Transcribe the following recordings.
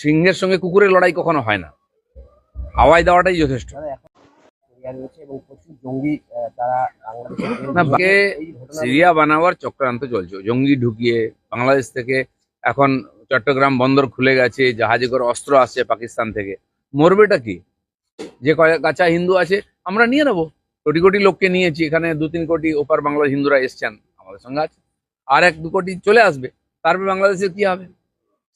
সিংহের সঙ্গে কুকুরের লড়াই কখনো হয় না। হাওয়ায় দেওয়াটাই যথেষ্ট। সিরিয়া রয়েছে এবং প্রচুর জঙ্গি আহ, তারা বাংলাদেশে না বাকে এই ঘটনা সিরিয়া বানাবার চক্রান্ত চলছে। জঙ্গি ঢুকিয়ে বাংলাদেশ থেকে এখন চট্টগ্রাম বন্দর খুলে গেছে জাহাজে করে অস্ত্র আসছে পাকিস্তান থেকে। মরবেটা কি? যে কয়েক কাঁচা হিন্দু আছে আমরা নিয়ে নেব। কোটি কোটি লোককে নিয়েছি এখানে দু তিন কোটি ওপার বাংলার হিন্দুরা এসছেন আমাদের সঙ্গে আছে। আর এক দু কোটি চলে আসবে তারপরে বাংলাদেশের কি হবে?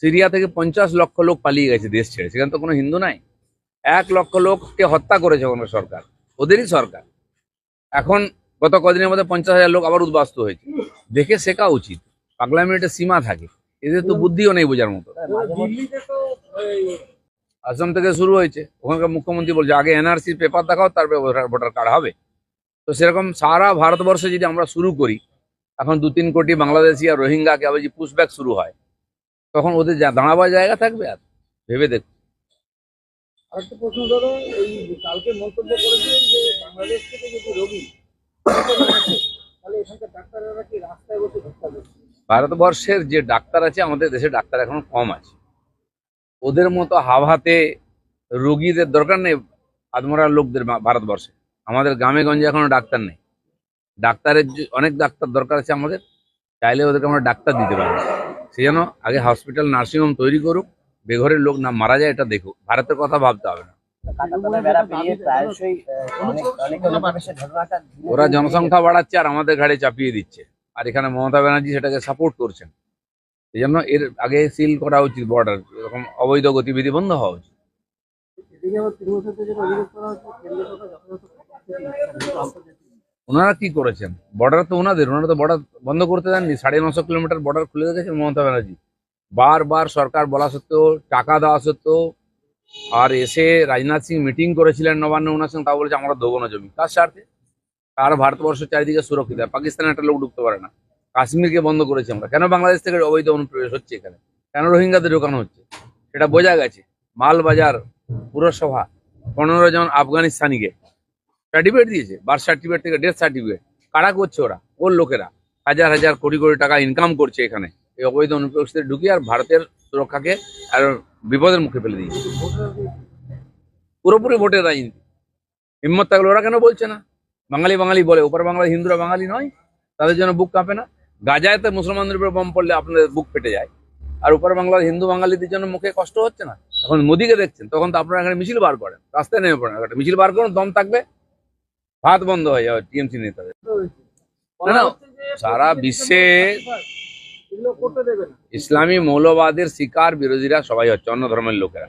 সিরিয়া থেকে পঞ্চাশ লক্ষ লোক পালিয়ে গেছে দেশ ছেড়ে। সেখানে তো কোনো হিন্দু নাই। এক লক্ষ লোককে হত্যা করেছে কোনো সরকার। ওদেরই সরকার। এখন গত কদিনের মধ্যে পঞ্চাশ হাজার লোক আবার উদ্বাস্ত হয়েছে। দেখে শেখা উচিত। পাগলামির একটা সীমা থাকে। এদের তো বুদ্ধিও নেই বোঝার মতো। আসাম থেকে শুরু হয়েছে। ওখানকার মুখ্যমন্ত্রী বলছে আগে এনআরসি পেপার দেখাও তারপরে ভোটার ভোটার কার্ড হবে। তো সেরকম সারা ভারতবর্ষে যদি আমরা শুরু করি এখন দু তিন কোটি বাংলাদেশি আর রোহিঙ্গাকে আবার যদি পুশব্যাক শুরু হয় তখন ওদের যা দাঁড়াবার জায়গা থাকবে আর ভেবে দেখ। আরেকটা প্রশ্ন ধরো এই কালকে মন্তব্য করেছিলেন যে বাংলাদেশ থেকে যদি রোগী তাহলে এখানকার ডাক্তাররা কি রাস্তায় বসে ভিক্ষা ভারতবর্ষের যে ডাক্তার আছে আমাদের দেশে ডাক্তার এখন কম আছে। ওদের মতো হাওয়াতে রোগীদের দরকার নেই আদমরার লোকদের ভারতবর্ষে। আমাদের গ্রামে গঞ্জে এখনও ডাক্তার নেই। ডাক্তারের অনেক ডাক্তার দরকার আছে আমাদের চাইলে ওদেরকে আমরা ডাক্তার দিতে পারি। সেই জন্য আগে হসপিটাল নার্সিংহোম তৈরি করুক বেঘরের লোক না মারা যায় এটা দেখুক। ভারতের কথা ভাবতে হবে না। ওরা জনসংখ্যা বাড়াচ্ছে আর আমাদের ঘাড়ে চাপিয়ে দিচ্ছে। আর এখানে মমতা ব্যানার্জি সেটাকে সাপোর্ট করছেন। এই জন্য এর আগে সিল করা উচিত বর্ডার এরকম অবৈধ গতিবিধি বন্ধ হওয়া উচিত। এদিকে আবার তৃণমূল থেকে অভিযোগ করা হচ্ছে কেন্দ্র সরকার যথাযথ ওনারা কি করেছেন? বর্ডার তো ওনাদের, ওনারা তো বর্ডার বন্ধ করতে দেননি। সাড়ে নশো কিলোমিটার বর্ডার খুলে রেখেছেন মমতা ব্যানার্জি। বারবার সরকার বলা সত্ত্বেও, টাকা দেওয়া সত্ত্বেও, আর এসে রাজনাথ সিং মিটিং করেছিলেন নবান্ন ওনার সঙ্গে তা বলেছে আমরা দেবো না জমি। কার স্বার্থে? আর ভারতবর্ষ চারিদিকে সুরক্ষিত। আর পাকিস্তানে একটা লোক ঢুকতে পারে না। কাশ্মীরকে বন্ধ করেছি আমরা। কেন বাংলাদেশ থেকে অবৈধ অনুপ্রবেশ হচ্ছে এখানে? কেন রোহিঙ্গাদের ঢোকানো হচ্ছে? সেটা বোঝা গেছে। মালবাজার পুরসভা পনেরো জন আফগানিস্তানিকে সার্টিফিকেট দিয়েছে বার্থ সার্টিফিকেট থেকে ডেথ সার্টিফিকেট কারা করছে ওরা? ওর লোকেরা। হাজার হাজার কোটি কোটি টাকা ইনকাম করছে এখানে। এই অবৈধ অনুপ্রবেশদের ঢুকিয়ে আর ভারতের সুরক্ষাকে আর বিপদের মুখে ফেলে দিয়েছে। পুরোপুরি ভোটের রাজনীতি। হিম্মত থাকলে ওরা কেন বলছে না? বাঙালি বাঙালি বলে, ওপর বাংলার হিন্দুরা বাঙালি নয়, তাদের জন্য বুক কাঁপে না। গাজায় গাজায়তে মুসলমানদের উপরে বম পড়লে আপনাদের বুক ফেটে যায়। আর উপর বাংলার হিন্দু বাঙালিদের জন্য মুখে কষ্ট হচ্ছে না? এখন মোদিকে দেখছেন, তখন তো আপনারা এখানে মিছিল বার করেন। রাস্তায় নেমে পড়েন। একটা মিছিল বার করুন, দম থাকবে। ভাত বন্ধ হয়ে যাবে টিএমসি নেতাদের সারা বিশ্বে ইসলামী মৌলবাদের শিকার বিরোধীরা সবাই হচ্ছে অন্য ধর্মের লোকেরা।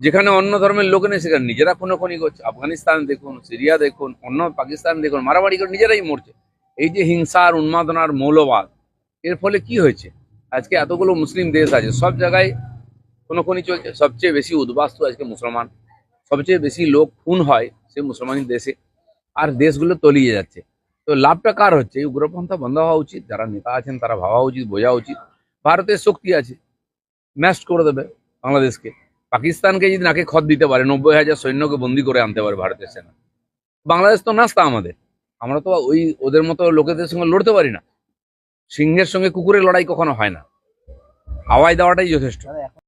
যেখানে অন্য ধর্মের লোক নেই, সেখানে নিজেরা খুনো খুনি করছে। আফগানিস্তান দেখুন, সিরিয়া দেখুন, অন্য পাকিস্তান দেখুন, মারামারি করে নিজেরাই মরছে। এই যে হিংসার উন্মাদনার মৌলবাদ, এর ফলে কি হয়েছে? আজকে এতগুলো মুসলিম দেশ আছে, সব জায়গায় কোনো খুনি চলছে। সবচেয়ে বেশি উদ্বাস্তু আজকে মুসলমান। সবচেয়ে বেশি লোক খুন হয় সে মুসলমানি দেশে। আর দেশগুলো তলিয়ে যাচ্ছে। তো লাভটা কার হচ্ছে? এই উগ্রপন্থা বন্ধ হওয়া উচিত, যারা নেতা আছেন তারা ভাবা উচিত, বোঝা উচিত। ভারতের শক্তি আছে, ম্যাস্ট করে দেবে বাংলাদেশকে। পাকিস্তানকে যদি নাকে খত দিতে পারে, নব্বই হাজার সৈন্যকে বন্দি করে আনতে পারে ভারতের সেনা। বাংলাদেশ তো নাস্তা আমাদের। আমরা তো ওই ওদের মতো লোকেদের সঙ্গে লড়তে পারি না। সিংহের সঙ্গে কুকুরের লড়াই কখনো হয় না। হাওয়ায় দেওয়াটাই যথেষ্ট।